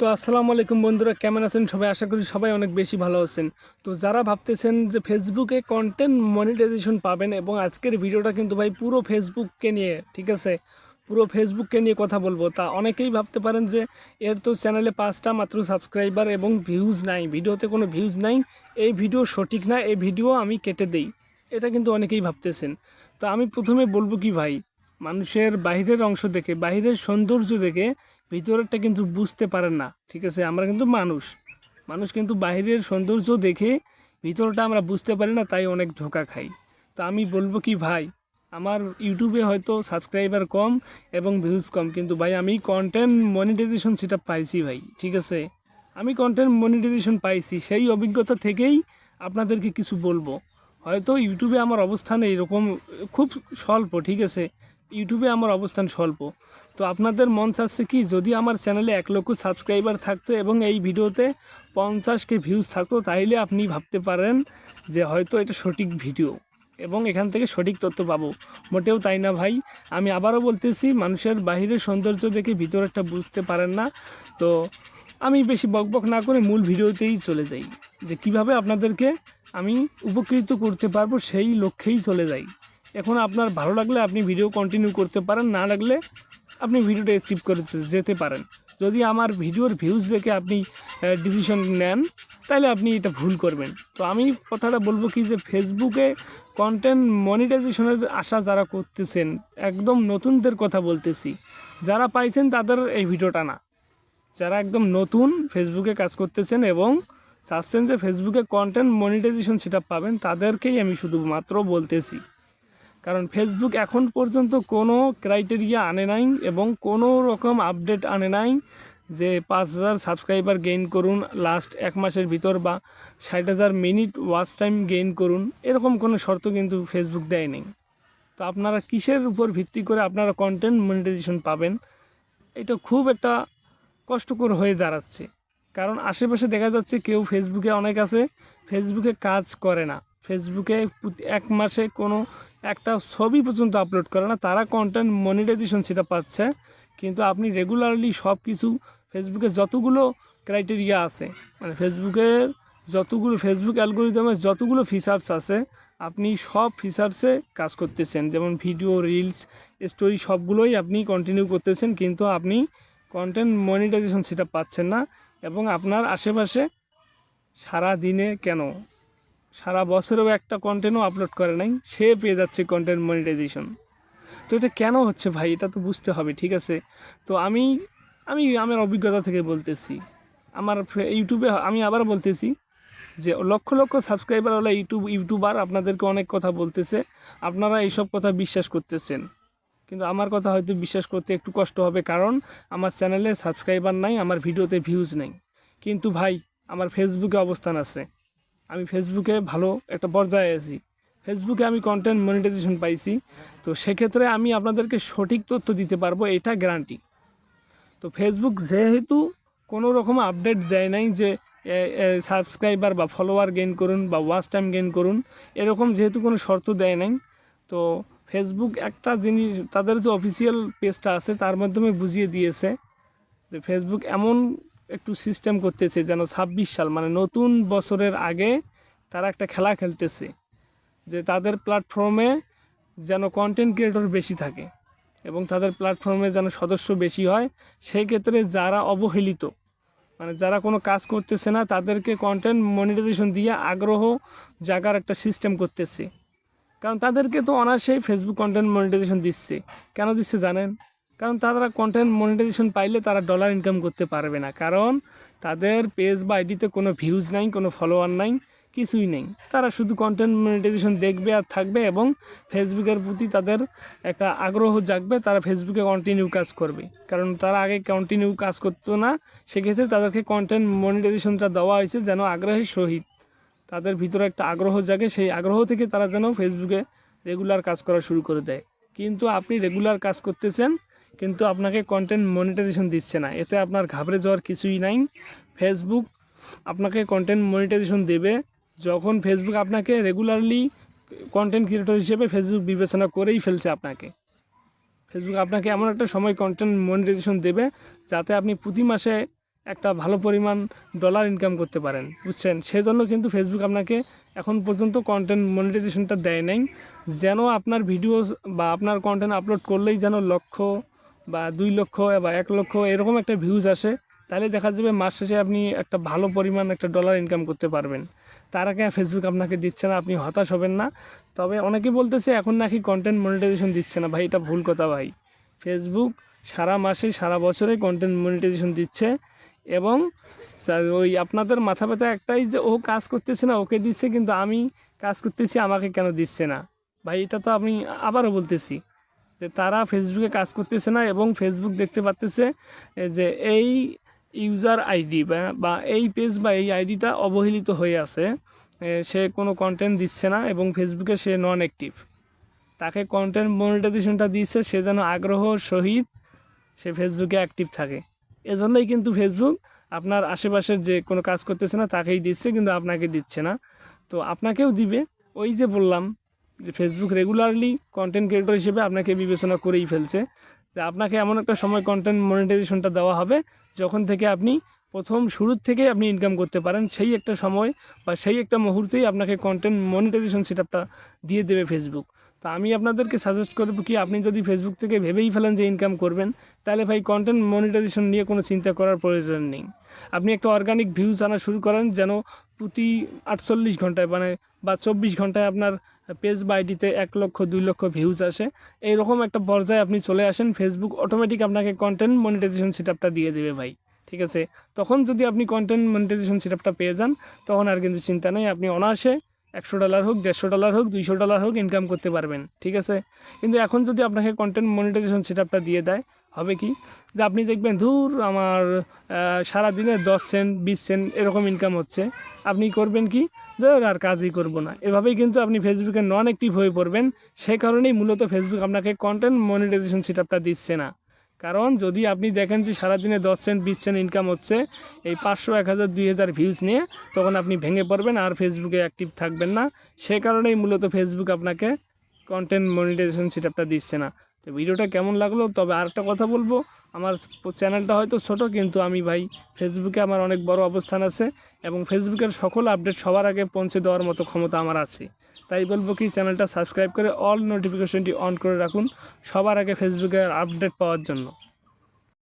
তো আসসালামু আলাইকুম বন্ধুরা, কেমন আছেন? সবাই আশা করি সবাই অনেক বেশি ভালো আছেন। তো যারা ভাবতেছেন যে ফেসবুকে কন্টেন্ট মনিটাইজেশন পাবেন এবং আজকের ভিডিওটা কিন্তু ভাই পুরো ফেসবুককে নিয়ে, ঠিক আছে? পুরো ফেসবুককে নিয়ে কথা বলব। তা অনেকেই ভাবতে পারেন যে এর তো চ্যানেলে পাঁচটা মাত্র সাবস্ক্রাইবার এবং ভিউজ নাই। ভিডিওতে কোনো ভিউজ নাই। এই ভিডিও সঠিক না, এই ভিডিও আমি কেটে দেই। এটা কিন্তু অনেকেই ভাবতেছেন। তো আমি প্রথমে বলব কি ভাই, মানুষের বাইরের অংশ দেখে বাইরের সৌন্দর্য দেখে ভিতরেরটা কিন্তু বুঝতে পারেন না, ঠিক আছে? আমরা কিন্তু মানুষ। মানুষ কিন্তু বাইরের সৌন্দর্য দেখে ভিতরটা আমরা বুঝতে পারি না, তাই অনেক ধোকা খাই। তো আমি বলব কি, ভাই, আমার ইউটিউবে হয়তো সাবস্ক্রাইবার কম এবং ভিউজ কম, কিন্তু ভাই, আমি কন্টেন্ট মনিটাইজেশন সেটা পাইছি ভাই, ঠিক আছে? আমি কন্টেন্ট মনিটাইজেশন পাইছি, সেই অভিজ্ঞতা থেকেই আপনাদেরকে কিছু বলব। হয়তো ইউটিউবে আমার অবস্থান এইরকম, খুব স্বল্প, ঠিক আছে? ইউটিউবে আমার অবস্থান স্বল্প। তো আপনাদের মন চাচ্ছে কি, যদি আমার চ্যানেলে এক লক্ষ সাবস্ক্রাইবার থাকতো এবং এই ভিডিওতে পঞ্চাশকে ভিউজ থাকতো তাহলে আপনি ভাবতে পারেন যে হয়তো এটা সঠিক ভিডিও এবং এখান থেকে সঠিক তথ্য পাবো। মোটেও তাই না ভাই? আমি আবারও বলতেছি, মানুষের বাহিরের সৌন্দর্য দেখে ভিতরেরটা বুঝতে পারেন না। তো আমি বেশি বকবক না করে মূল ভিডিওতেই চলে যাই। যে কীভাবে আপনাদেরকে আমি উপকৃত করতে পারব সেই লক্ষ্যেই চলে যাই। এখন আপনার ভালো লাগলে আপনি ভিডিও কন্টিনিউ করতে পারেন, না লাগলে আপনি ভিডিওটা স্কিপ করে যেতে পারেন। যদি আমার ভিডিওর ভিউজ দেখে আপনি ডিসিশন নেন, তাহলে আপনি এটা ভুল করবেন। তো আমি কথাটা বলব কি যে ফেসবুকে কন্টেন্ট মনিটাইজেশনের আশা যারা করতেছেন, একদম নতুনদের কথা বলতেছি, যারা পাইছেন তাদের এই ভিডিওটা না। যারা একদম নতুন ফেসবুকে কাজ করতেছেন এবং চাচ্ছেন যে ফেসবুকে কন্টেন্ট মনিটাইজেশন সেটা পাবেন, তাদেরকেই আমি শুধুমাত্র বলতেছি। কারণ ফেসবুক এখন পর্যন্ত কোনো ক্রাইটেরিয়া আনে নাই এবং কোনো রকম আপডেট আনে নাই যে পাঁচ হাজার সাবস্ক্রাইবার গেইন করুন লাস্ট এক মাসের ভিতর বা ষাট হাজার মিনিট ওয়াচ টাইম গেইন করুন, এরকম কোনো শর্ত কিন্তু ফেসবুক দেয় নেই। তো আপনারা কিসের উপর ভিত্তি করে আপনারা কন্টেন্ট মনিটাইজেশন পাবেন, এটা খুব একটা কষ্টকর হয়ে দাঁড়াচ্ছে। কারণ আশেপাশে দেখা যাচ্ছে কেউ ফেসবুকে অনেক আছে ফেসবুকে কাজ করে না। ফেসবুকে এক মাসে কোনো একটা ছবি পর্যন্ত আপলোড করে না, তারা কন্টেন্ট মনিটাইজেশন সেটা পাচ্ছে। কিন্তু আপনি রেগুলারলি সব কিছু ফেসবুকে যতগুলো ক্রাইটেরিয়া আছে মানে ফেসবুকের যতগুলো ফেসবুক অ্যালগোরিদমের যতগুলো ফিচার্স আছে, আপনি সব ফিচার্সে কাজ করতেছেন। যেমন ভিডিও রিলস স্টোরি সবগুলোই আপনি কন্টিনিউ করতেছেন, কিন্তু আপনি কন্টেন্ট মনিটাইজেশন সেটা পাচ্ছেন না। এবং আপনার আশেপাশে সারা দিনে কেন? সারা বছরেও একটা কন্টেন্টও আপলোড করে নাই, সে পেয়ে যাচ্ছে কন্টেন্ট মনিটাইজেশন তো এটা কেন হচ্ছে ভাই? এটা তো বুঝতে হবে, ঠিক আছে? তো আমি আমি আমার অভিজ্ঞতা থেকে বলতেছি। আমার ইউটিউবে আমি আবার বলতেছি যে লক্ষ লক্ষ সাবস্ক্রাইবার হলে ইউটিউব, ইউটিউবার আপনাদেরকে অনেক কথা বলতেছে। আপনারা এইসব কথা বিশ্বাস করতেছেন। কিন্তু আমার কথা হয়তো বিশ্বাস করতে একটু কষ্ট হবে কারণ আমার চ্যানেলে সাবস্ক্রাইবার নাই, আমার ভিডিওতে ভিউজ নেই। কিন্তু ভাই, আমার ফেসবুকে অবস্থান আছে। আমি ফেসবুকে ভালো একটা পর্যায়ে আছি। ফেসবুকে আমি কন্টেন্ট মনিটাইজেশন পাইছি। তো সেক্ষেত্রে আমি আপনাদেরকে সঠিক তথ্য দিতে পারব, এটা গ্যারান্টি তো ফেসবুক যেহেতু কোনো রকম আপডেট দেয় নাই যে সাবস্ক্রাইবার বা ফলোয়ার গেইন করুন বা ওয়াচ টাইম গেইন করুন, এরকম যেহেতু কোনো শর্ত দেয় নাই, তো ফেসবুক একটা জিনিস, তাদের যে অফিসিয়াল পেজটা আছে, তার মাধ্যমে বুঝিয়ে দিয়েছে যে ফেসবুক এমন একটু সিস্টেম করতেছে যেন ছাব্বিশ সাল মানে নতুন বছরের আগে তারা একটা খেলা খেলতেছে, যে তাদের প্ল্যাটফর্মে যেন কন্টেন্ট ক্রিয়েটর বেশি থাকে এবং তাদের প্ল্যাটফর্মে যেন সদস্য বেশি হয়, সেই ক্ষেত্রে যারা অবহেলিত মানে যারা কোনো কাজ করতেছে না, তাদেরকে কন্টেন্ট মনিটাইজেশন দিয়ে আগ্রহ জাগার একটা সিস্টেম করতেছে। কারণ তাদেরকে তো অনায়াসেই ফেসবুক কন্টেন্ট মনিটাইজেশন দিচ্ছে। কেন দিচ্ছে জানেন? কারণ তারা কন্টেন্ট মনিটাইজেশন পাইলে তারা ডলার ইনকাম করতে পারবে না। কারণ তাদের পেজ বা আইডিতে কোনো ভিউজ নাই, কোনো ফলোয়ার নাই, কিছুই নেই। তারা শুধু কন্টেন্ট মনিটাইজেশন দেখবে আর থাকবে এবং ফেসবুকের প্রতি তাদের একটা আগ্রহ জাগবে, তারা ফেসবুকে কন্টিনিউ কাজ করবে। কারণ তারা আগে কন্টিনিউ কাজ করতো না, সেক্ষেত্রে তাদেরকে কন্টেন্ট মনিটাইজেশনটা দেওয়া হয়েছে যেন আগ্রহের সহিত। তাদের ভিতরে একটা আগ্রহ জাগে, সেই আগ্রহ থেকে তারা যেন ফেসবুকে রেগুলার কাজ করা শুরু করে দেয়। কিন্তু আপনি রেগুলার কাজ করতেছেন কিন্তু আপনাকে কন্টেন্ট মনিটাইজেশন দিচ্ছে না। এতে আপনার ঘাবড়ে যাওয়ার কিছুই নাই। ফেসবুক আপনাকে কন্টেন্ট মনিটাইজেশন দেবে। যখন ফেসবুক আপনাকে রেগুলারলি কন্টেন্ট ক্রিয়েটর হিসেবে ফেসবুক বিবেচনা করেই ফেলছে আপনাকে। ফেসবুক আপনাকে এমন একটা সময় কন্টেন্ট মনিটাইজেশন দেবে যাতে আপনি প্রতি মাসে একটা ভালো পরিমাণ ডলার ইনকাম করতে পারেন। বুঝছেন? সেজন্য কিন্তু ফেসবুক আপনাকে এখন পর্যন্ত কন্টেন্ট মনিটাইজেশনটা দেয় নাই। যেন আপনার ভিডিও বা আপনার কন্টেন্ট আপলোড করলেই যেন লক্ষ বা দুই লক্ষ বা এক লক্ষ এরকম একটা ভিউজ আসে, তাহলে দেখা যাবে মাস শেষে আপনি একটা ভালো পরিমাণ একটা ডলার ইনকাম করতে পারবেন। তার আগে ফেসবুক আপনাকে দিচ্ছে না, আপনি হতাশ হবেন না। তবে অনেকে বলতেছে, এখন নাকি কন্টেন্ট মনিটাইজেশন দিচ্ছে না। ভাই, এটা ভুল কথা ভাই। ফেসবুক সারা মাসে, সারা বছরে কন্টেন্ট মনিটাইজেশন দিচ্ছে এবং ওই আপনাদের মাথা ব্যথা একটাই যে ও কাজ করতেছে না, ওকে দিচ্ছে, কিন্তু আমি কাজ করতেছি, আমাকে কেন দিচ্ছে না? ভাই, এটা তো আমি আবারও বলতেছি। যে তারা ফেসবুকে কাজ করতেছে না এবং ফেসবুক দেখতে পারতেছে যে এই ইউজার আইডি বা এই পেজ বা এই আইডিটা অবহেলিত হয়ে আছে। সে কোনো কন্টেন্ট দিচ্ছে না এবং ফেসবুকে সে নন অ্যাক্টিভ তাকে কন্টেন্ট মনিটাইজেশনটা দিচ্ছে সে যেন আগ্রহ সহিত সে ফেসবুকে অ্যাক্টিভ থাকে। এজন্যই কিন্তু ফেসবুক আপনার আশেপাশের যে কোনো কাজ করতেছে না, তাকেই দিচ্ছে কিন্তু আপনাকে দিচ্ছে না। তো আপনাকেও দিবে। ওই যে বললাম যে ফেসবুক রেগুলারলি কন্টেন্ট ক্রিয়েটর হিসেবে আপনাকে বিবেচনা করেই ফেলছে। যে আপনাকে এমন একটা সময় কন্টেন্ট মনিটাইজেশনটা দেওয়া হবে, যখন থেকে আপনি প্রথম শুরুর থেকে আপনি ইনকাম করতে পারেন, সেই একটা সময় বা সেই একটা মুহূর্তেই আপনাকে কন্টেন্ট মনিটাইজেশন সেটআপটা দিয়ে দেবে ফেসবুক তো আমি আপনাদেরকে সাজেস্ট করব কি, আপনি যদি ফেসবুক থেকে ভেবেই ফেলেন যে ইনকাম করবেন, তাহলে ভাই কন্টেন্ট মনিটাইজেশন নিয়ে কোনো চিন্তা করার প্রয়োজন নেই। আপনি একটা অর্গানিক ভিউজ আনা শুরু করেন, যেন প্রতি আটচল্লিশ ঘন্টায় মানে বা চব্বিশ ঘন্টায় আপনার পেজ বা আইডিতে এক লক্ষ, দুই লক্ষ ভিউজ আসে। এইরকম একটা পর্যায়ে আপনি চলে আসেন ফেসবুক অটোমেটিক আপনাকে কন্টেন্ট মনিটাইজেশন সেটআপটা দিয়ে দেবে ভাই, ঠিক আছে? তখন যদি আপনি কন্টেন্ট মনিটাইজেশন সেটআপটা পেয়ে যান, তখন আর কিন্তু চিন্তা নেই, আপনি অনায়াসে একশো ডলার হোক, দেড়শো ডলার হোক, দুইশো ডলার হোক ইনকাম করতে পারবেন, ঠিক আছে? কিন্তু এখন যদি আপনাকে কন্টেন্ট মনিটাইজেশন সেটআপটা দিয়ে দেয় হবে কি? যে আপনি দেখবেন, ধুর আমার সারাদিনে দশ সেন্ট, বিশ সেন্ট এরকম ইনকাম হচ্ছে। আপনি করবেন কি? যে আর কাজই করব না। এভাবেই কিন্তু আপনি ফেসবুকে নন অ্যাক্টিভ হয়ে পড়বেন। সে কারণেই মূলত ফেসবুক আপনাকে কন্টেন্ট মনিটাইজেশন সেটআপটা দিচ্ছে না। কারণ যদি আপনি দেখেন যে সারাদিনে দশ সেন্ট, বিশ সেন্ট ইনকাম হচ্ছে, এই পাঁচশো, এক হাজার, দুই হাজার ভিউজ নিয়ে তখন আপনি ভেঙে পড়বেন আর ফেসবুকে অ্যাক্টিভ থাকবেন না। সে কারণেই মূলত ফেসবুক আপনাকে কন্টেন্ট মনিটাইজেশন সেটআপটা দিচ্ছে না। তো ভিডিওটা কেমন লাগল? তবে আরেকটা কথা বলব, আমার চ্যানেলটা হয়তো ছোট, কিন্তু আমি ভাই ফেসবুকে আমার অনেক বড় অবস্থান আছে এবং ফেসবুকের সকল আপডেট সবার আগে পৌঁছে দেওয়ার মতো ক্ষমতা আমার আছে। তাই বলব কি, চ্যানেলটা সাবস্ক্রাইব করে অল নোটিফিকেশনটি অন করে রাখুন সবার আগে ফেসবুকের আপডেট পাওয়ার জন্য।